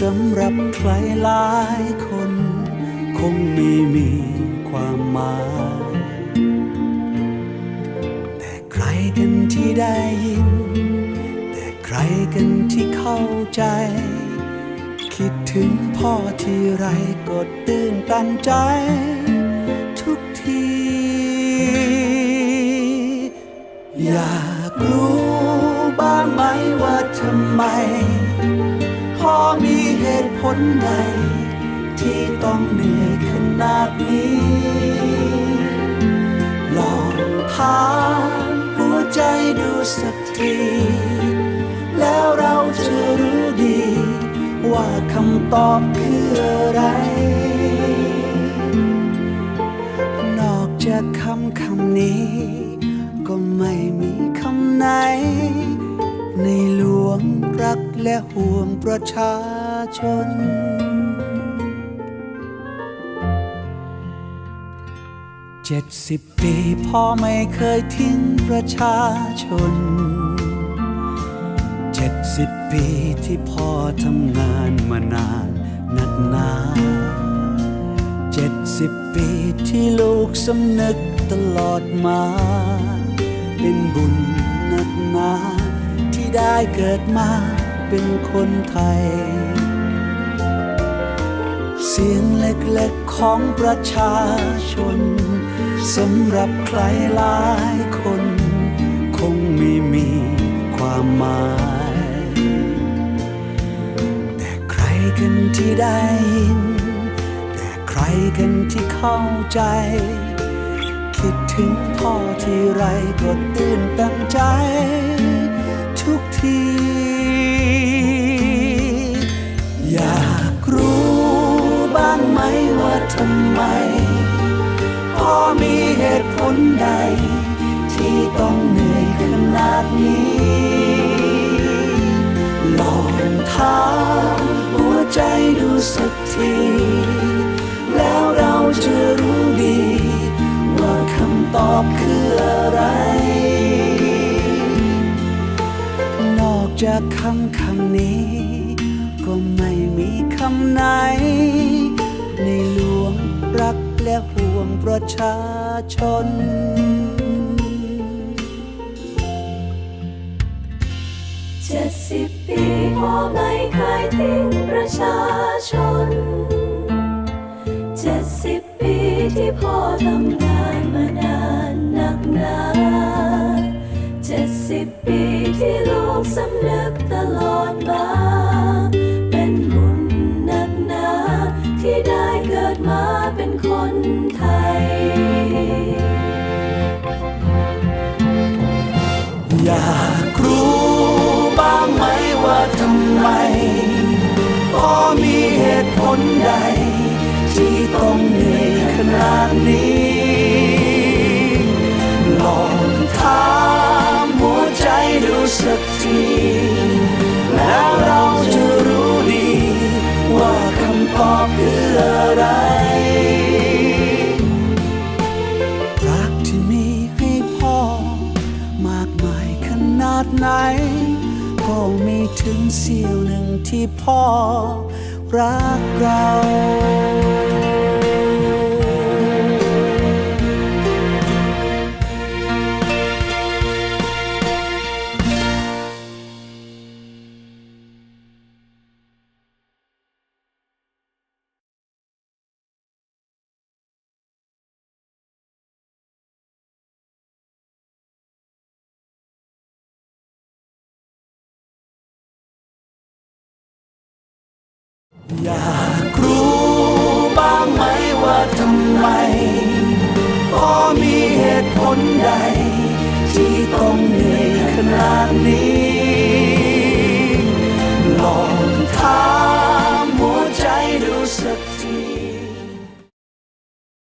สำหรับใครหลายคน คงไม่มีความหมาย แต่ใครกันที่ได้ยิน แต่ใครกันที่เข้าใจ คิดถึงพ่อที่ไรก็ตื่นตันใจ ทุกที อยากรู้บ้างไหมว่าทำไม หตุผลใด ที่ต้องเหนื่อยขนาดนี้ ลองถามหัวใจดูสักที แล้วเราจะรู้ดี ว่าคำตอบคืออะไร นอกจากคำคำนี้ ก็ไม่มีคำไหน ในหลวงรักและห่วงประชา ชน เจ็ดสิบปีพ่อไม่เคยทิ้งประชาชน เจ็ดสิบปีที่พ่อทำงานมานานนักหนาเจ็ดสิบปีที่ลูกสำนึกตลอดมา เป็นบุญนักหนาที่ได้เกิดมาเป็นคนไทย สียงเล็กๆของประชาชนสำหรับใครหลายคน คงไม่มีความหมาย แต่ใครกันที่ได้ยิน แต่ใครกันที่เข้าใจ คิดถึงพ่อที่ไรก็ตื่นตันใจ ทุกที ทำไมพ่อมีเหตุผลใด ที่ต้องเหนื่อยขนาดนี้ลองถามหัวใจดูสักที แล้วเราจะรู้ดี ว่าคำตอบคืออะไร นอกจากคำคำนี้ ก็ไม่มีคำไหนใน งประชาชน เจ็ดสิบปีพ่อไม่เคยทิ้งประชาชน เจ็ดสิบปีที่พ่อทำงานมานานนักหนาเจ็ดสิบปีที่ลูกสำนึกตลอดมา อยากรู้บ้างไหมว่าทำไมพ่อมีเหตุผลใด ที่ต้อง ดไหน ก็ไม่ถึงเสี้ยวหนึ่งที่พ่อรักเรา อยากรู้บ้างไหมว่าทำไมพ่อมีเหตุผลใด ที่ต้องเหนื่อยขนาดนี้